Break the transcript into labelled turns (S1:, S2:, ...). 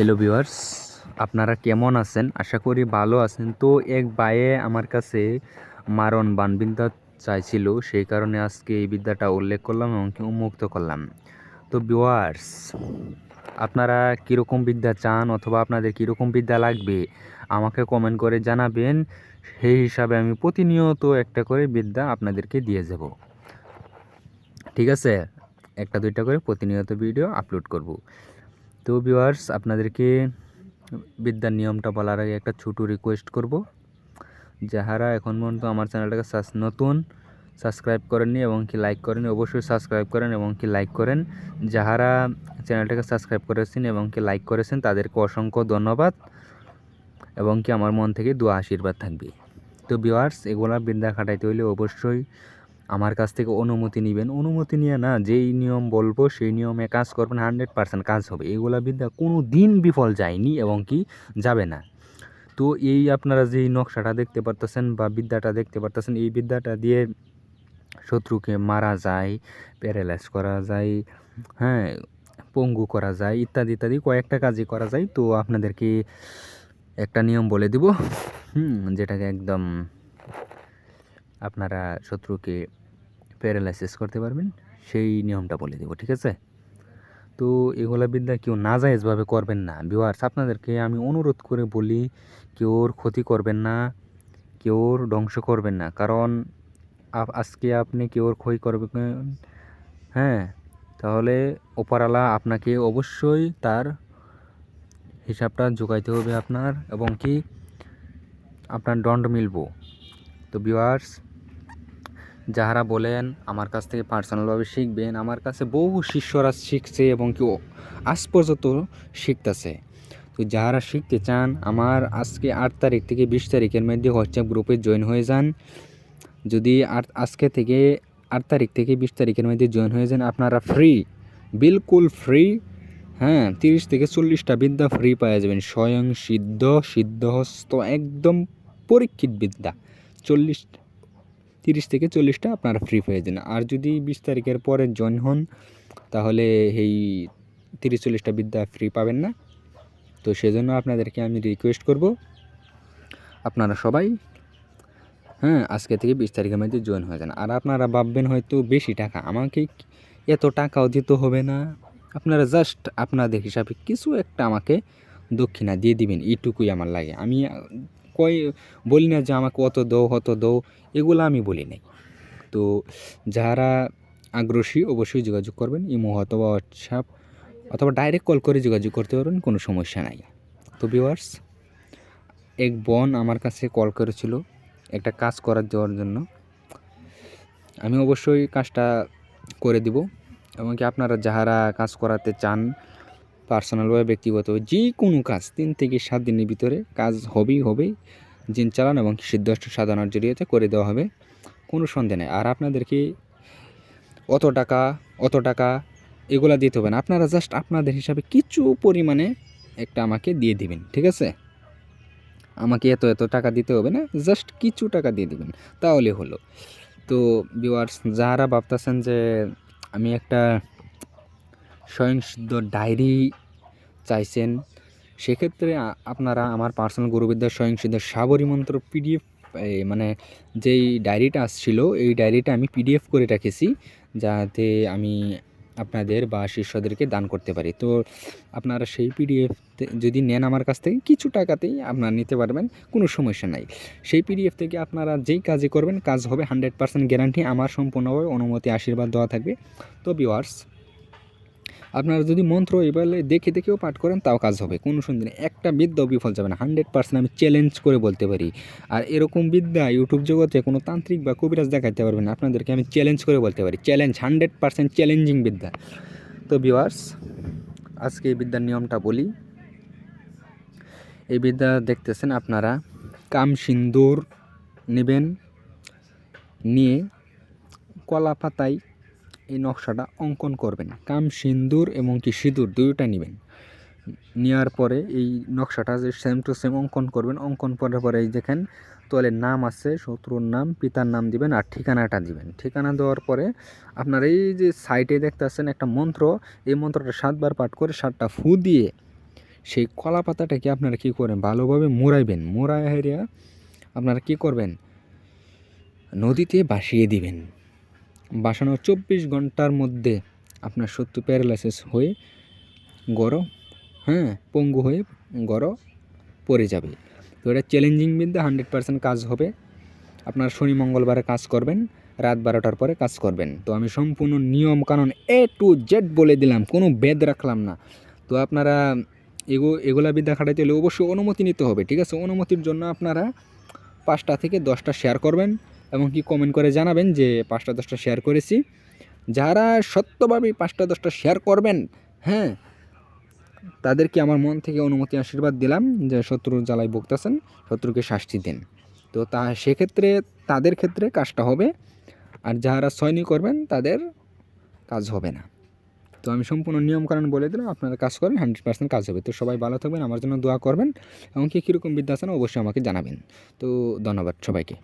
S1: Hello viewers আপনারা কেমন আছেন? আশা করি ভালো আছেন। তো এক বায়ে আমার কাছে মারণ বানবিদ্যা চাইছিল, সেই কারণে আজকে এই বিদ্যাটা উল্লেখ করলাম এবং উন্মুক্ত করলাম। তো ভিউয়ার্স আপনারা কীরকম বিদ্যা চান অথবা আপনাদের কীরকম বিদ্যা লাগবে, আমাকে কমেন্ট করে জানাবেন। সেই হিসাবে আমি প্রতিনিয়ত একটা করে বিদ্যা আপনাদেরকে দিয়ে যাব। ঠিক আছে? একটা দুইটা করে প্রতিনিয়ত ভিডিও আপলোড করব। তো ভিউয়ার্স আপনাদেরকে বিদ্যার নিয়মটা বলার আগে একটা ছোটো রিকোয়েস্ট করব। যাহারা এখন পর্যন্ত আমার চ্যানেলটাকে নতুন সাবস্ক্রাইব করেননি এবং কি লাইক করেন অবশ্যই সাবস্ক্রাইব করেন এবং কি লাইক করেন। যাহারা চ্যানেলটাকে সাবস্ক্রাইব করেছেন এবং কি লাইক করেছেন, তাদেরকে অসংখ্য ধন্যবাদ এবং কি আমার মন থেকে দু আশীর্বাদ থাকবে। তো ভিউয়ার্স এগুলা বিদ্যা খাটাইতে হলে অবশ্যই আমার কাছ থেকে অনুমতি নেবেন। অনুমতি নিয়ে না যেই নিয়ম বলব, সেই নিয়মে কাজ করবেন, হান্ড্রেড পার্সেন্ট কাজ হবে। এগুলা বিদ্যা কোনো দিন বিফল যায়নি এবং কি যাবে না। তো এই আপনারা যেই নকশাটা দেখতে পারতেছেন বা বিদ্যাটা দেখতে পারতেছেন, এই বিদ্যাটা দিয়ে শত্রুকে মারা যায় প্যারালাইজ করা যায় হ্যাঁ পঙ্গু করা যায়, ইত্যাদি ইত্যাদি কয়েকটা কাজই করা যায়। তো আপনাদেরকে একটা নিয়ম বলে দিব, হুম, যেটাকে একদম আপনারা শত্রুকে প্যারালাইসিস করতে পারবেন, সেই নিয়মটা বলে দেবো, ঠিক আছে? তো এগুলা বিদ্যা কেউ নাজায়েজভাবে করবেন না। ভিউয়ার্স, আপনাদেরকে আমি অনুরোধ করে বলি কেউর ক্ষতি করবেন না কেউর ধ্বংস করবেন না। কারণ আজকে আপনি কেউর ক্ষতি করবেন হ্যাঁ? তাহলে ওপারালা আপনাকে অবশ্যই তার হিসাবটা জোগাইতে হবে আপনার এবং কি আপনার দণ্ড মিলব। তো ভিউয়ার্স যাহারা বলেন, আমার কাছ থেকে পার্সোনালভাবে শিখবেন। আমার কাছে বহু শিষ্যরা শিখছে এবং কি ও- আজ পর্যন্ত শিখতেছে। তো যাহারা শিখতে চান, আমার আজকে আট তারিখ থেকে বিশ তারিখের মধ্যে হোয়াটসঅ্যাপ গ্রুপে জয়েন হয়ে যান। যদি আজকে থেকে আট তারিখ থেকে বিশ তারিখের মধ্যে জয়েন হয়ে যান, আপনারা ফ্রি বিলকুল ফ্রি হ্যাঁ তিরিশ থেকে চল্লিশটা বিদ্যা ফ্রি পাওয়া যাবেন। স্বয়ং সিদ্ধ, সিদ্ধহস্ত, একদম পরীক্ষিত বিদ্যা। চল্লিশ তিরিশ থেকে চল্লিশটা আপনারা ফ্রি পেয়ে যান আর যদি বিশ তারিখের পরে জয়েন হন, তাহলে এই তিরিশ চল্লিশটা বিদ্যা ফ্রি পাবেন না। তো সেজন্য আপনাদেরকে আমি রিকোয়েস্ট করব, আপনারা সবাই হ্যাঁ আজকে থেকে বিশ তারিখের মধ্যে জয়েন হয়ে যান। আর আপনারা ভাববেন হয়তো বেশি টাকা, আমাকে এত টাকাও দিতে হবে না। আপনারা জাস্ট আপনাদের হিসাবে কিছু একটা আমাকে দক্ষিণা দিয়ে দিবেন, এইটুকুই আমার লাগে। আমি কই বলি না যে আমাকে অত দৌ হত দৌ, এগুলো আমি বলি নাই। তো যারা আগ্রহী অবশ্যই যোগাযোগ করবেন, ইমো অথবা হোয়াটসঅ্যাপ অথবা ডাইরেক্ট কল করে যোগাযোগ করতে পারবেন, কোনো সমস্যা নাই। তো ভিউয়ার্স, এক বোন আমার কাছে কল করেছিল একটা কাজ করার দেওয়ার জন্য। আমি অবশ্যই কাজটা করে দিব। এবং কি আপনারা যাহারা কাজ করাতে চান পার্সোনালভাবে ব্যক্তিগত যে কোনো কাজ, তিন থেকে সাত দিনের ভিতরে কাজ হবেই হবে। জিন চালান এবং কি সিদ্ধান্ত সাধনার জড়িয়েতে করে দেওয়া হবে, কোনো সন্দেহ নেই। আর আপনাদেরকে অত টাকা অত টাকা এগুলা দিতে হবে না। আপনারা জাস্ট আপনাদের হিসাবে কিছু পরিমাণে একটা আমাকে দিয়ে দিবেন, ঠিক আছে? আমাকে এত এত টাকা দিতে হবে না জাস্ট কিছু টাকা দিয়ে দিবেন, তাহলে হলো। তো ভিউয়ার্স যারা ভাবতেছেন যে আমি একটা স্বয়ংসিদ্ধ ডায়েরি চাইছেন, সেক্ষেত্রে আপনারা আমার পার্সোনাল গুরুবিদ্যার স্বয়ংসিদ্ধ সাবরী মন্ত্র পিডিএফ মানে যেই ডায়েরিটা আসছিল, এই ডায়েরিটা আমি পিডিএফ করে রেখেছি, যাতে আমি আপনাদের বা শিষ্যদেরকে দান করতে পারি। তো আপনারা সেই পিডিএফ যদি নেন আমার কাছ থেকে, কিছু টাকাতেই আপনারা নিতে পারবেন, কোনো সমস্যা নাই। সেই পিডিএফ থেকে আপনারা যেই কাজে করবেন, কাজ হবে হান্ড্রেড পার্সেন্ট গ্যারান্টি, আমার সম্পূর্ণভাবে অনুমতি, আশীর্বাদ দেওয়া থাকবে। তো ভিওয়ার্স আপনারা যদি মন্ত্র এবারে দেখে দেখেও পাঠ করেন, তাও কাজ হবে। কোনো সন্দেহ নেই। একটা বিদ্যাও বিফল যাবে না। হান্ড্রেড পার্সেন্ট আমি চ্যালেঞ্জ করে বলতে পারি। আর এরকম বিদ্যা ইউটিউব জগতে কোনো তান্ত্রিক বা কবিরাজ দেখাতে পারবেন না। আপনাদেরকে আমি চ্যালেঞ্জ করে বলতে পারি। চ্যালেঞ্জ হান্ড্রেড পার্সেন্ট চ্যালেঞ্জিং বিদ্যা। তো ভিওয়ার্স আজকে এই বিদ্যার নিয়মটা বলি। এই বিদ্যা দেখতেছেন আপনারা। কাম সিন্দুর নেবেন, নিয়ে কলা পাতায় এই নকশাটা অঙ্কন করবেন। কাম সিন্দুর এবং কি সিঁদুর দুইটা নেবেন। নেওয়ার পরে এই নকশাটা যে সেম টু সেম অঙ্কন করবেন। অঙ্কন করার পরে এই দেখেন তোয়ালের নাম আছে, শত্রুর নাম, পিতার নাম দিবেন আর ঠিকানাটা দিবেন। ঠিকানা দেওয়ার পরে আপনার এই যে সাইটে দেখতে পাচ্ছেন একটা মন্ত্র। এই মন্ত্রটা সাতবার পাঠ করে সাতটা ফু দিয়ে সেই কলা পাতাটাকে আপনারা কী করেন? ভালোভাবে মোড়াইবেন। মোড়াই হেরিয়া আপনারা কী করবেন? নদীতে ভাসিয়ে দিবেন। বাসানোর চব্বিশ ঘণ্টার মধ্যে আপনার সত্য প্যারালাইসিস হয়ে গড় হ্যাঁ পঙ্গু হয়ে গড় পড়ে যাবে। তো এটা চ্যালেঞ্জিং বিদ্যা হান্ড্রেড পার্সেন্ট কাজ হবে। আপনার শনি, মঙ্গলবারে কাজ করবেন, রাত বারোটার পরে কাজ করবেন। তো আমি সম্পূর্ণ নিয়ম কানুন এ টু জেড বলে দিলাম, কোনো বেদ রাখলাম না। তো আপনারা এগো, এগুলা বিদ্যা খাটাইতে হলে অবশ্যই অনুমতি নিতে হবে, ঠিক আছে? অনুমতির জন্য আপনারা পাঁচটা থেকে দশটা শেয়ার করবেন। এবং কি কমেন্ট করে জানাবেন যে পাঁচটা দশটা শেয়ার করেছি। যারা সত্যভাবে পাঁচটা দশটা শেয়ার করবেন হ্যাঁ তাদেরকে আমার মন থেকে অনুমতি আশীর্বাদ দিলাম যে শত্রুর জ্বালায় ভুগতেছেন, শত্রুকে শাস্তি দিন। তো তা, সেক্ষেত্রে তাদের ক্ষেত্রে কাজটা হবে, আর যারা সয়নি করবেন, তাদের কাজ হবে না। তো আমি সম্পূর্ণ নিয়মকানুন বলে দিলাম, আপনারা কাজ করেন হান্ড্রেড পার্সেন্ট কাজ হবে। তো সবাই ভালো থাকবেন, আমার জন্য দোয়া করবেন এমনকি কীরকম বিদ্যা আছেন অবশ্যই আমাকে জানাবেন। তো ধন্যবাদ সবাইকে।